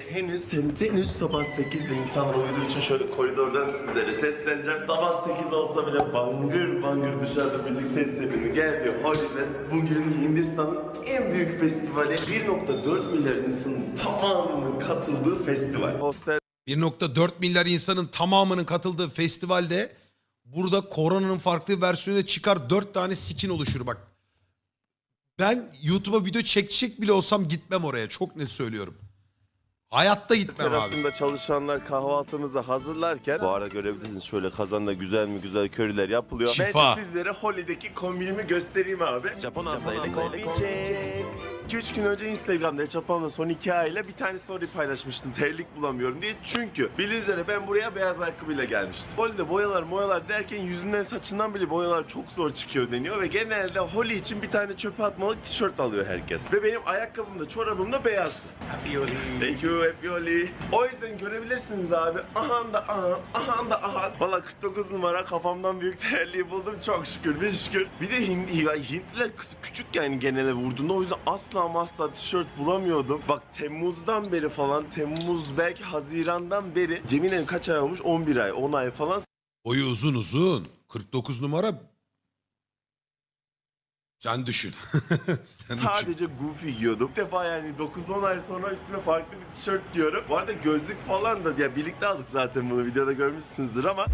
Henüz henüz sabah 8 ve insanlar uyuduğu için şöyle koridordan sizlere sesleneceğim. Sabah 8 olsa bile bangır bangır dışarıda müzik seslerinin geldiği Holiness bugün Hindistan'ın en büyük festivali 1.4 milyar insanın tamamının katıldığı festival. Poster 1.4 milyar insanın tamamının katıldığı festivalde burada koronanın farklı versiyonu çıkar 4 tane skin oluşur bak. Ben YouTube'a video çekecek bile olsam gitmem oraya. Çok net söylüyorum. Hayatta gitmem abi. terasında çalışanlar kahvaltımızı hazırlarken bu arada görebilirsiniz şöyle kazanda güzel mi güzel köriler yapılıyor. Şifa. Ben de sizlere Holi'deki kombinimi göstereyim abi. Japon ablayla kombin. 2-3 gün önce Instagram'da Japon'la son 2 ayla bir tane story paylaşmıştım terlik bulamıyorum diye. Çünkü bildiğiniz üzere ben buraya beyaz ayakkabıyla gelmiştim. Holi'de boyalar boyalar derken yüzünden saçından bile boyalar çok zor çıkıyor deniyor ve genelde Holi için bir tane çöpe atmalık tişört alıyor herkes. Ve benim ayakkabım da çorabım da beyazdı. Happy Holi. Thank you Happy Holi. O yüzden görebilirsiniz abi. Aha da aha, aha da aha. Valla 49 numara kafamdan büyük terliği buldum çok şükür bir şükür. Bir de ya Hintliler küçük yani genele vurduğunda o yüzden asla ama asla tişört bulamıyordum. Bak Temmuz'dan beri falan Temmuz belki Haziran'dan beri yemin ederim kaç ay olmuş 11 ay 10 ay falan Boyu uzun uzun. 49 numara. Sen düşün. Sen düşün. Sadece Goofy giyiyordum. Bir defa yani 9-10 ay sonra üstüme farklı bir tişört giyiyorum. Bu arada gözlük falan da ya birlikte aldık zaten bunu videoda görmüşsünüzdür ama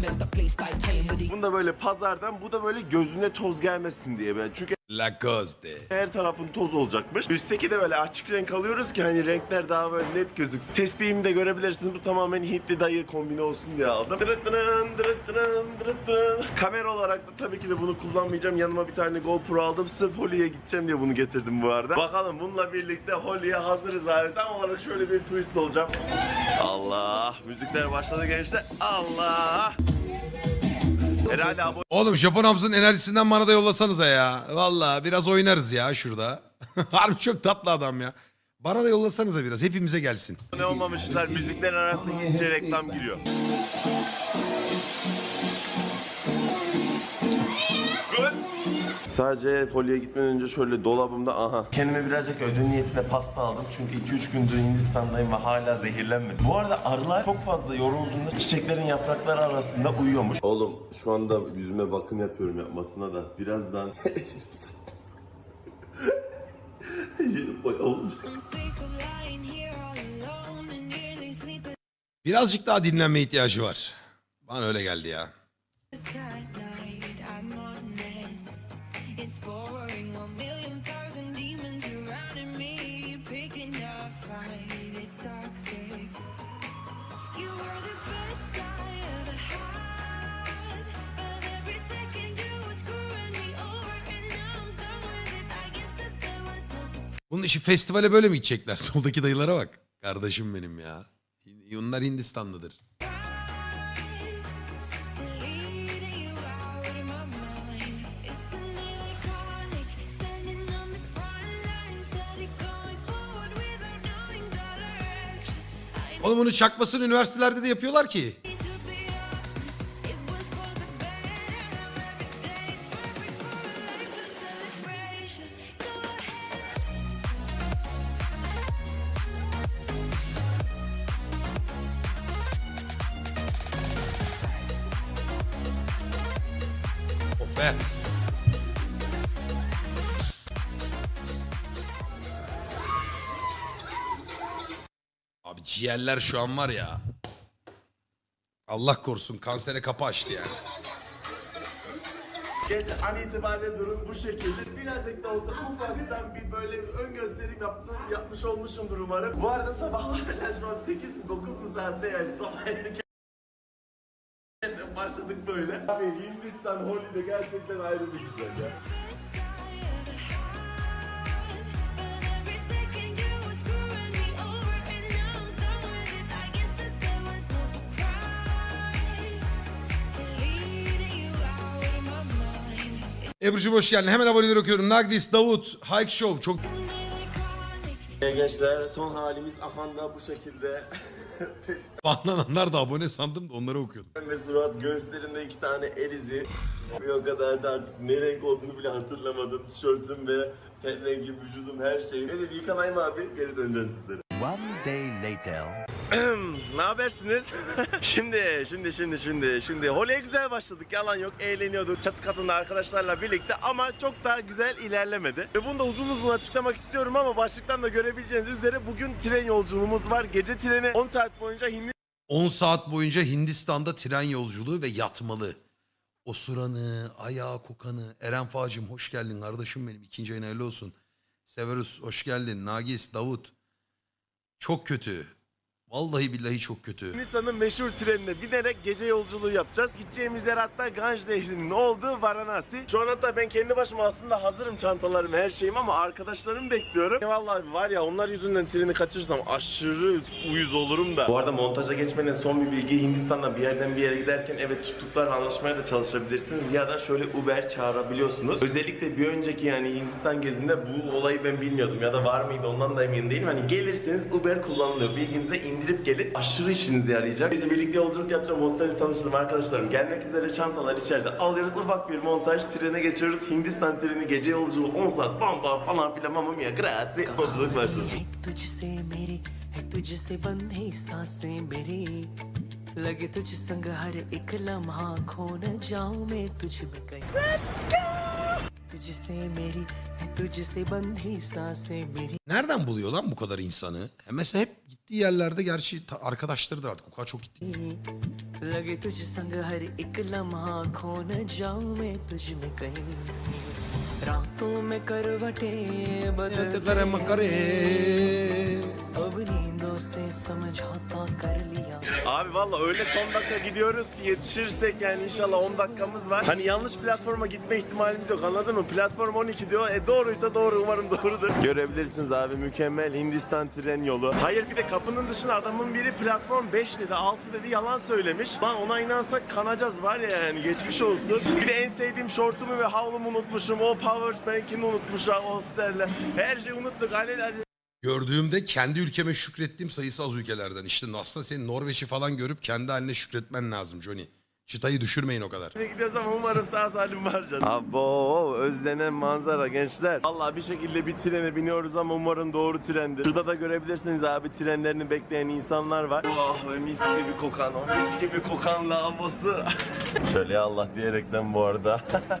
Messed up place like Taylor bunu da böyle pazardan bu da böyle gözüne toz gelmesin diye ben. Çünkü Lacoste. her tarafın toz olacakmış. Üstteki de böyle açık renk alıyoruz ki hani renkler daha böyle net gözüksün. Tespihimi de görebilirsiniz. Bu tamamen Hintli dayı kombini olsun diye aldım. Dırıt dırın, dırıt dırın, dırıt dırın. Kamera olarak da tabii ki de bunu kullanmayacağım. Yanıma bir tane GoPro aldım. Sırf Holi'ye gideceğim diye bunu getirdim bu arada. Bakalım bununla birlikte Holi'ye hazırız abi. Tam olarak şöyle bir twist olacağım. Allah! Müzikler başladı gençler. Allah! Herhalde abone Oğlum Japon Hamza'nın enerjisinden bana da yollasanıza ya. Valla biraz oynarız ya şurada. Harbi çok tatlı adam ya. Bana da yollasanıza biraz. Hepimize gelsin. olmamışlar. Müziklerin arasında ince reklam giriyor. Sadece folyoya gitmeden önce şöyle dolabımda aha. Kendime birazcık ödül niyetine pasta aldım. Çünkü 2-3 gündür Hindistan'dayım ve hala zehirlenmedim. Bu arada arılar çok fazla yorulduğunda çiçeklerin yaprakları arasında uyuyormuş. Oğlum şu anda yüzüme bakım yapıyorum yapmasına da birazdan Yerim boya olacak. Birazcık daha dinlenme ihtiyacı var. Bana öyle geldi ya. It's boring. A million thousand demons surrounding me, picking a fight. It's toxic. You were the best I ever had, Bunun işi festivale böyle mi gidecekler? Soldaki dayılara bak. Kardeşim benim ya. Bunlar Hindistanlıdır. Oğlum bunu çakmasını üniversitelerde de yapıyorlar ki. Ciğerler şu an var ya. Allah korusun kansere kapı açtı yani. Gece an itibariyle durum bu şekilde. Birazcık da olsa ufaktan bir böyle ön gösterim yaptım, yapmış olmuşumdur umarım. Bu arada sabahlar şu an 8 mi 9 mu saatte yani sabah erken başladık böyle. Abi Hindistan Holi'de gerçekten ayrı bir güzel ya. Ebru'cum hoş geldin. Hemen aboneleri okuyorum. Naglis, Davut, Hike Show. Çok? E gençler son halimiz ahanda bu şekilde. banlananlar da abone sandım da onları okuyordum. ve surat göğüslerinde iki tane el izi. Ve o kadar da artık ne renk olduğunu bile hatırlamadım. Tişörtüm ve ten rengi vücudum her şeyim. Neyse bir yıkanayım abi geri döneceğim sizlere. One day later. ne habersiniz? şimdi, şimdi, şimdi, şimdi, şimdi. Holly'e güzel başladık. Yalan yok. Eğleniyorduk çatı katında arkadaşlarla birlikte ama çok daha güzel ilerlemedi. Ve bunu da uzun uzun açıklamak istiyorum ama başlıktan da görebileceğiniz üzere bugün tren yolculuğumuz var. Gece treni 10 saat boyunca Hindi 10 saat boyunca Hindistan'da tren yolculuğu ve yatmalı. Osuranı, ayağı kokanı. Eren Facım hoş geldin kardeşim benim. İkinci ayın hayırlı olsun. Severus hoş geldin. Nagis, Davut. Çok kötü. Vallahi billahi çok kötü. Hindistan'ın meşhur trenine binerek gece yolculuğu yapacağız. Gideceğimiz yer hatta Ganj Nehri'nin olduğu Varanasi. Şu an hatta ben kendi başıma aslında hazırım çantalarım her şeyim ama arkadaşlarımı bekliyorum. Vallahi var ya onlar yüzünden treni kaçırırsam aşırı uyuz olurum da. Bu arada montaja geçmenin son bir bilgi Hindistan'da bir yerden bir yere giderken evet tuttuklarla anlaşmaya da çalışabilirsiniz ya da şöyle Uber çağırabiliyorsunuz. Özellikle bir önceki yani Hindistan gezinde bu olayı ben bilmiyordum ya da var mıydı ondan da emin değilim. Hani gelirseniz Uber kullanılıyor. Bilginize indirip gelin. Aşırı işinize yarayacak. Bizle birlikte yolculuk yapacağım. Hostelde tanıştığım arkadaşlarım gelmek üzere çantalar içeride alıyoruz. Ufak bir montaj trene geçiyoruz. Hindistan treni gece yolculuğu 10 saat bam bam falan filan mamma mia grazie. Yolculuk başlıyor. है तुझसे मेरी है तुझसे बंधी सांसें मेरी लगे तुझ संग हर एक लम्हा खो न जाऊं मैं तुझ में कहीं Nereden buluyor lan bu kadar insanı? E mesela hep gittiği yerlerde gerçi ta- arkadaşları da artık o kadar çok gitti. लगे तुझ संग हर एक लम्हा खो न जाऊं मैं तुझ में कहीं रातों में करवटे बदल Abi valla öyle son dakika gidiyoruz ki yetişirsek yani inşallah 10 dakikamız var. Hani yanlış platforma gitme ihtimalimiz yok anladın mı? Platform 12 diyor. E doğruysa doğru umarım doğrudur. Görebilirsiniz abi mükemmel Hindistan tren yolu. Hayır bir de kapının dışına adamın biri platform 5 dedi 6 dedi yalan söylemiş. Lan ona inansak kanacağız var ya yani geçmiş olsun. Bir de en sevdiğim şortumu ve havlumu unutmuşum. O power bank'ini unutmuşum hostelle. Her şeyi unuttuk. Alel Gördüğümde kendi ülkeme şükrettiğim sayısı az ülkelerden. İşte aslında senin Norveç'i falan görüp kendi haline şükretmen lazım Johnny. Çıtayı düşürmeyin o kadar. gidiyoruz ama umarım sağ salim varacağız. Abo özlenen manzara gençler. Vallahi bir şekilde bir trene biniyoruz ama umarım doğru trendir. Şurada da görebilirsiniz abi trenlerini bekleyen insanlar var. Oh ve mis gibi kokan o mis gibi kokan lavabosu. Şöyle Allah diyerekten bu arada.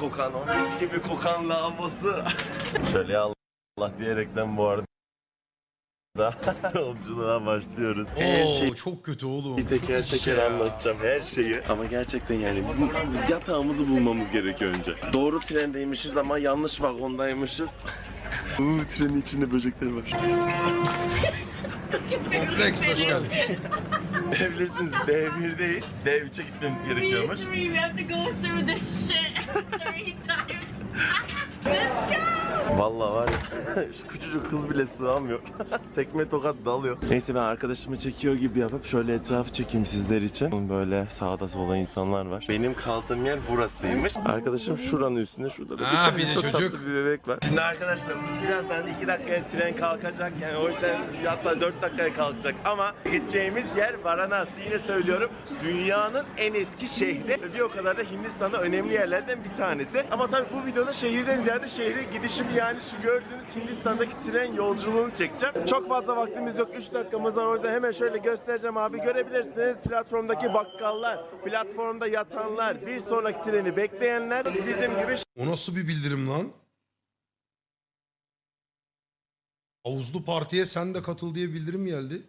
kokan o mis gibi kokan lavabosu. Şöyle ya Allah diyerekten bu arada. Yolculuğa başlıyoruz. Oo çok kötü oğlum. Bir teker teker anlatacağım her şeyi. Ama gerçekten yani bu yatağımızı bulmamız gerekiyor önce. Doğru trendeymişiz ama yanlış vagondaymışız. Hmm, trenin içinde böcekler var. Kompleks hoş geldin. Bilirsiniz D1'deyiz. D3'e gitmemiz gerekiyormuş. three, we have to go through this shit three times. Let's go! Vallahi var ya şu küçücük kız bile sığamıyor. Tekme tokat dalıyor. Neyse ben arkadaşımı çekiyor gibi yapıp şöyle etrafı çekeyim sizler için. Böyle sağda solda insanlar var. Benim kaldığım yer burasıymış. Arkadaşım şuranın üstünde. Şurada da bir, tane bir de çok çocuk. bir bebek var. Şimdi arkadaşlar birazdan iki dakikaya tren kalkacak. Yani o yüzden hatta dört dakikaya kalkacak. Ama gideceğimiz yer Varanasi. Yine söylüyorum dünyanın en eski şehri. Ve bir o kadar da Hindistan'da önemli yerlerden bir tanesi. Ama tabii bu videoda şehirden ziyade şehre gidişim yani şu gördüğünüz Hindistan'daki tren yolculuğunu çekeceğim. Çok fazla vaktimiz yok. 3 dakikamız var. O yüzden hemen şöyle göstereceğim abi. Görebilirsiniz platformdaki bakkallar, platformda yatanlar, bir sonraki treni bekleyenler bizim gibi O nasıl bir bildirim lan? Havuzlu partiye sen de katıl diye bildirim geldi.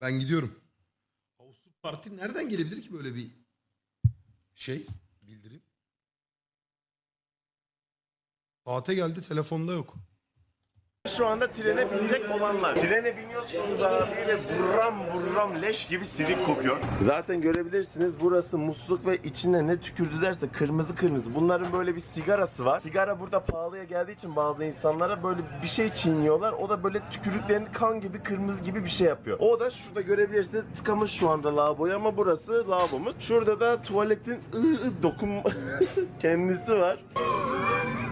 Ben gidiyorum. Havuzlu parti nereden gelebilir ki böyle bir şey bildirim? Saate geldi telefonda yok. Şu anda trene binecek olanlar. Trene biniyorsunuz abi ve burram burram leş gibi silik kokuyor. Zaten görebilirsiniz burası musluk ve içine ne tükürdü derse kırmızı kırmızı. Bunların böyle bir sigarası var. Sigara burada pahalıya geldiği için bazı insanlara böyle bir şey çiğniyorlar. O da böyle tükürüklerini kan gibi kırmızı gibi bir şey yapıyor. O da şurada görebilirsiniz tıkamış şu anda lavaboyu ama burası lavabomuz. Şurada da tuvaletin ıı ıı dokun kendisi var.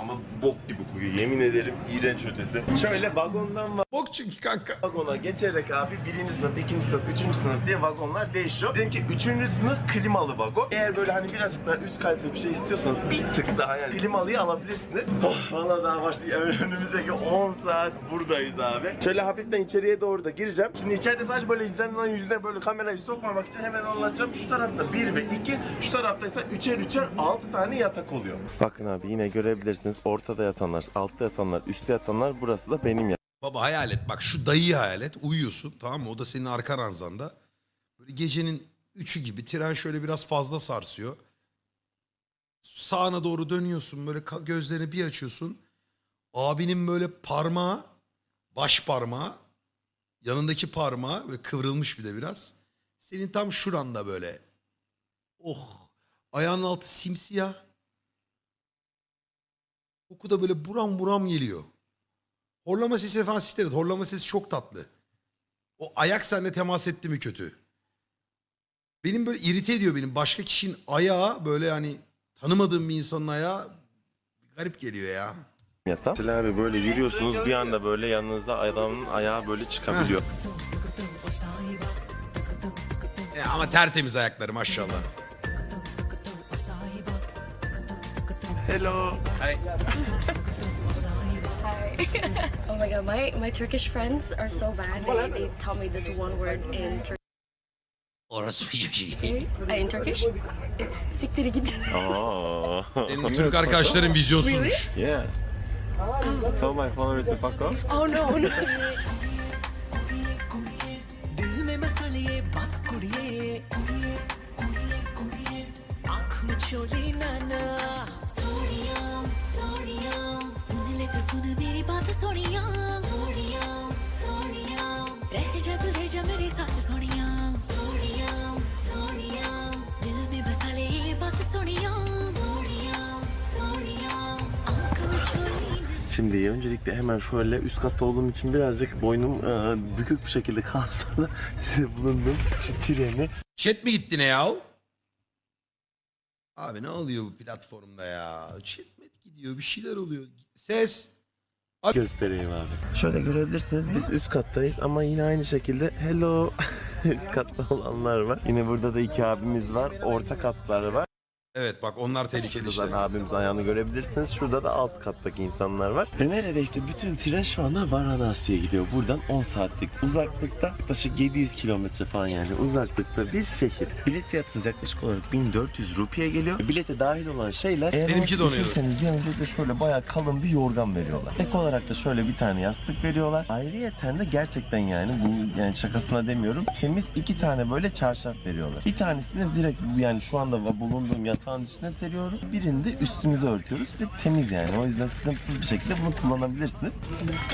ama bok gibi kokuyor. Yemin ederim iğrenç ötesi. Şöyle vagondan Bok çünkü kanka. vagona geçerek abi birinci sınıf, ikinci sınıf, üçüncü sınıf diye vagonlar değişiyor. Dedim ki üçüncü sınıf klimalı vagon. Eğer böyle hani birazcık daha üst kalite bir şey istiyorsanız bir tık daha yani klimalıyı alabilirsiniz. Oh valla daha başlıyor. Önümüzdeki 10 saat buradayız abi. Şöyle hafiften içeriye doğru da gireceğim. Şimdi içeride sadece böyle insanların yüzüne böyle kamerayı sokmamak için hemen anlatacağım. Şu tarafta 1 ve 2, şu tarafta ise 3'er 3'er 6 tane yatak oluyor. Bakın abi yine görebilirsiniz. Ortada yatanlar, altta yatanlar, üstte yatanlar burası da benim Baba hayal et bak şu dayıyı hayal et uyuyorsun tamam mı o da senin arka ranzanda. Böyle gecenin üçü gibi tren şöyle biraz fazla sarsıyor. Sağına doğru dönüyorsun böyle gözlerini bir açıyorsun. Abinin böyle parmağı baş parmağı yanındaki parmağı böyle kıvrılmış bir de biraz. Senin tam şuranda böyle. Oh ayağının altı simsiyah. Koku da böyle buram buram geliyor. Horlama sesi falan siktir et. Horlama sesi çok tatlı. O ayak seninle temas etti mi kötü. Benim böyle irite ediyor benim. Başka kişinin ayağı böyle hani tanımadığım bir insanın ayağı garip geliyor ya. yatağı. Mesela abi böyle yürüyorsunuz bir anda böyle yanınızda adamın ayağı böyle çıkabiliyor. E, ama tertemiz ayakları maşallah. Hello. Hi. oh my god, my, my Turkish friends are so bad. They, they taught me this one word in Turkish. Orası bir In Turkish, it's siktiri git. Aa. Benim Türk arkadaşlarım vizyonsuzmuş. Yeah. Tell my followers to fuck off. Oh no, no. दिल में बसा लिए बात कुड़िए आँख में चोली नाना सोनिया ਸੋਹਣੀਆਂ ਸੁਣ ਲੈ Şimdi öncelikle hemen şöyle üst katta olduğum için birazcık boynum e, bükük bir şekilde kalsa da size bulundum şu treni. Chat mi gitti ne yahu? Abi ne oluyor bu platformda ya? Mi gidiyor bir şeyler oluyor. Ses. göstereyim abi. Şöyle görebilirsiniz biz üst kattayız ama yine aynı şekilde hello üst katta olanlar var. Yine burada da iki abimiz var. Orta katlar var. Evet bak onlar tehlikeli işte. Abimiz ayağını görebilirsiniz. Şurada da alt kattaki insanlar var. Ve neredeyse bütün tren şu anda Varanasi'ye gidiyor. Buradan 10 saatlik uzaklıkta yaklaşık 700 kilometre falan yani uzaklıkta bir şehir. Bilet fiyatımız yaklaşık olarak 1400 rupiye geliyor. Bilete dahil olan şeyler eğer Benimki de onu bir öncelikle şöyle bayağı kalın bir yorgan veriyorlar. Ek olarak da şöyle bir tane yastık veriyorlar. Ayrıyeten de gerçekten yani bu yani şakasına demiyorum. Temiz iki tane böyle çarşaf veriyorlar. Bir tanesini direkt yani şu anda bulunduğum yatağın üstüne seriyorum. Birini de üstümüze örtüyoruz ve temiz yani. O yüzden sıkıntısız bir şekilde bunu kullanabilirsiniz.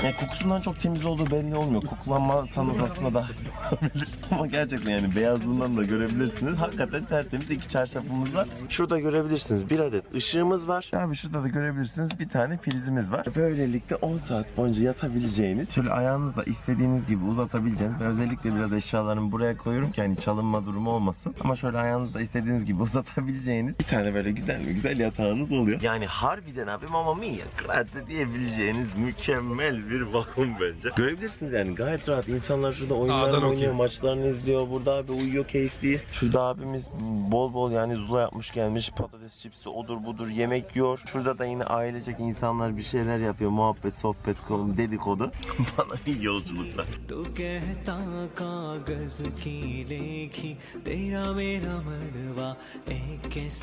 Yani kokusundan çok temiz olduğu belli olmuyor. Kokulanmasanız aslında daha olabilir. Ama gerçekten yani beyazlığından da görebilirsiniz. Hakikaten tertemiz iki çarşafımız var. Şurada görebilirsiniz bir adet ışığımız var. Abi şurada da görebilirsiniz bir tane prizimiz var. Böylelikle 10 saat boyunca yatabileceğiniz, şöyle ayağınızla istediğiniz gibi uzatabileceğiniz. Ben özellikle biraz eşyalarımı buraya koyuyorum ki hani çalınma durumu olmasın. Ama şöyle ayağınızla istediğiniz gibi uzatabileceğiniz bir tane böyle güzel bir güzel yatağınız oluyor. Yani harbiden abi Mamma Mia grazie diyebileceğiniz mükemmel bir vagon bence. Görebilirsiniz yani gayet rahat. İnsanlar şurada oyunlar A'dan oynuyor, okuyayım. maçlarını izliyor. Burada abi uyuyor keyfi. Şurada abimiz bol bol yani zula yapmış gelmiş. Patates çipsi odur budur yemek yiyor. Şurada da yine ailecek insanlar bir şeyler yapıyor. Muhabbet, sohbet, dedikodu. Bana iyi yolculuklar.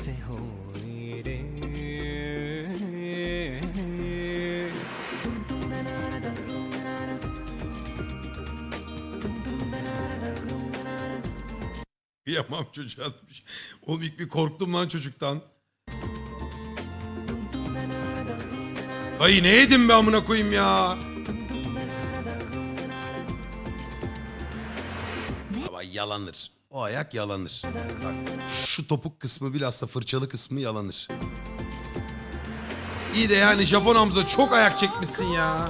तू कहता कागज की लेखी तेरा मेरा मनवा एक कैसे हो रे Kıyamam çocuğa demiş. Oğlum ilk bir korktum lan çocuktan. Ay ne yedim be amına koyayım ya. Baba yalanır. O ayak yalanır. Bak şu topuk kısmı bilhassa fırçalı kısmı yalanır. İyi de yani Japon Hamza çok ayak çekmişsin ya.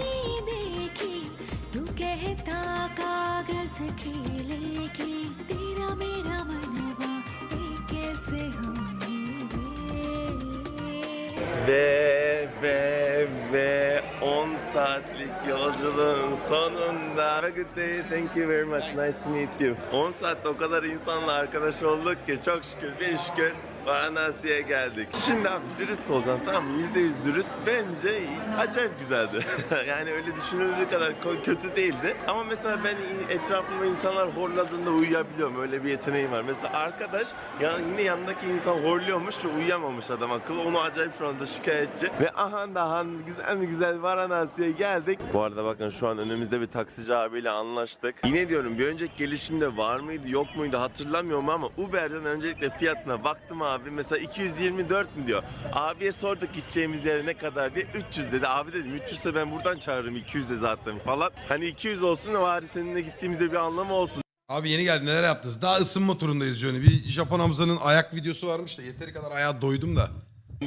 Yolculuğun sonunda. Have a good day. Thank you very much. Nice to meet you. 10 saatte o kadar insanla arkadaş olduk ki çok şükür bir şükür Varanasi'ye geldik. Şimdi abi dürüst olacağım tamam mı? %100 dürüst. Bence acayip güzeldi. yani öyle düşünüldüğü kadar kötü değildi. Ama mesela ben etrafımda insanlar horladığında uyuyabiliyorum. Öyle bir yeteneğim var. Mesela arkadaş ya yine yanındaki insan horluyormuş ve uyuyamamış adam akıllı. Onu acayip şu anda şikayetçi. Ve ahan da ahan güzel mi güzel Varanasi'ye geldik. Bu arada bakın şu an önümüzde bir taksici abiyle anlaştık. Yine diyorum bir önceki gelişimde var mıydı yok muydu hatırlamıyorum ama Uber'den öncelikle fiyatına baktım abi. Mesela 224 mi diyor. Abiye sorduk gideceğimiz yere ne kadar diye. 300 dedi. Abi dedim 300 ise ben buradan çağırırım 200 de zaten falan. Hani 200 olsun da bari seninle gittiğimizde bir anlamı olsun Abi yeni geldi neler yaptınız? Daha ısınma turundayız Johnny. Bir Japon Hamza'nın ayak videosu varmış da yeteri kadar ayağa doydum da.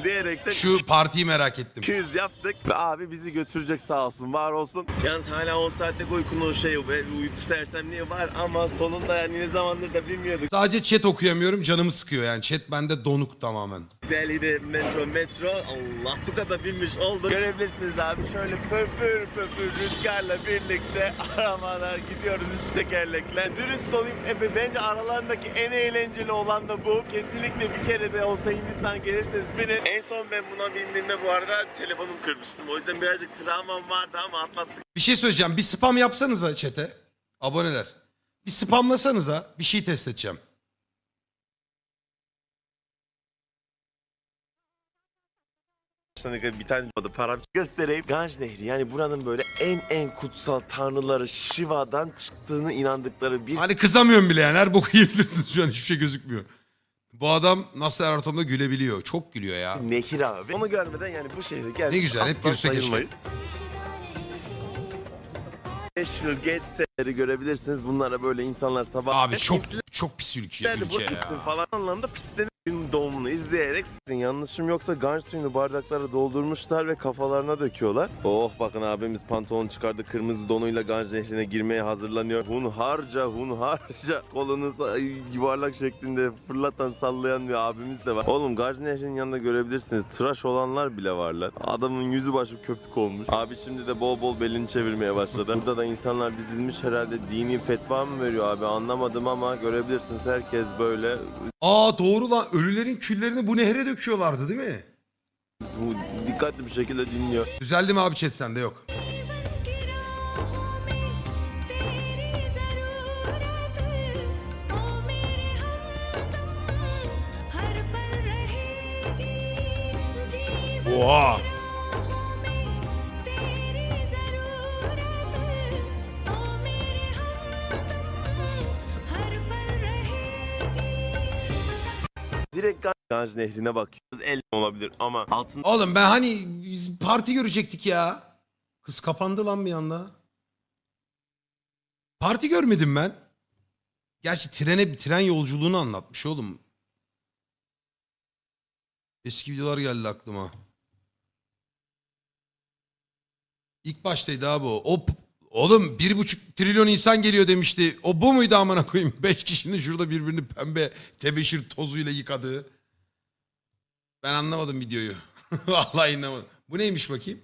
Diyerek de Şu partiyi merak ettim. 200 yaptık ve abi bizi götürecek sağ olsun var olsun. Yalnız hala 10 saatlik uykunun o şey ve uyku sersemliği var ama sonunda yani ne zamandır da bilmiyorduk. Sadece chat okuyamıyorum canımı sıkıyor yani. Chat bende donuk tamamen. Delhi'de metro metro Allah tukada binmiş olduk. Görebilirsiniz abi şöyle pöpür pöpür rüzgarla birlikte arabalar gidiyoruz üç tekerlekle. Dürüst olayım e, bence aralarındaki en eğlenceli olan da bu. Kesinlikle bir kere de olsa Hindistan gelirseniz binin. En son ben buna bindiğimde bu arada telefonum kırmıştım. O yüzden birazcık travmam vardı ama atlattık. Bir şey söyleyeceğim. Bir spam yapsanıza chat'e. Aboneler. Bir spamlasanıza. Bir şey test edeceğim. Bir tane adı param göstereyim. Ganj Nehri yani buranın böyle en en kutsal tanrıları Shiva'dan çıktığını inandıkları bir Hani kızamıyorum bile yani. Her boku yiyebilirsiniz şu an hiçbir şey gözükmüyor. Bu adam nasıl her ortamda gülebiliyor. Çok gülüyor ya. nehir abi. Onu görmeden yani bu şehre geldik. Ne güzel, hep gülse keşke. sayılmayız. National Gates'leri görebilirsiniz. Bunlara böyle insanlar sabah... Abi çok çok pis ülke, Yani ülke ya. falan anlamda pislerin gün doğumunu izleyerek yanlışım yoksa ganj suyunu bardaklara doldurmuşlar ve kafalarına döküyorlar. Oh bakın abimiz pantolon çıkardı kırmızı donuyla ganj nehrine girmeye hazırlanıyor. Hunharca hunharca kolunu yuvarlak şeklinde fırlatan sallayan bir abimiz de var. Oğlum ganj nehrinin yanında görebilirsiniz tıraş olanlar bile varlar. Adamın yüzü başı köpük olmuş. Abi şimdi de bol bol belini çevirmeye başladı. Burada da insanlar dizilmiş herhalde dini fetva mı veriyor abi anlamadım ama görebilirsiniz herkes böyle Aa doğru lan. Ölülerin küllerini bu nehre döküyorlardı değil mi? Bu dikkatli bir şekilde dinliyor. Düzeldi mi abi chat sende yok. Oha. Direkt Ganj Nehri'ne bakıyoruz. El olabilir ama altında Oğlum ben hani biz parti görecektik ya. Kız kapandı lan bir anda. Parti görmedim ben. Gerçi trene tren yolculuğunu anlatmış oğlum. Eski videolar geldi aklıma. İlk baştaydı abi o. O oğlum bir buçuk trilyon insan geliyor demişti. O bu muydu amına koyayım? Beş kişinin şurada birbirini pembe tebeşir tozuyla yıkadığı. Ben anlamadım videoyu. Vallahi anlamadım. Bu neymiş bakayım?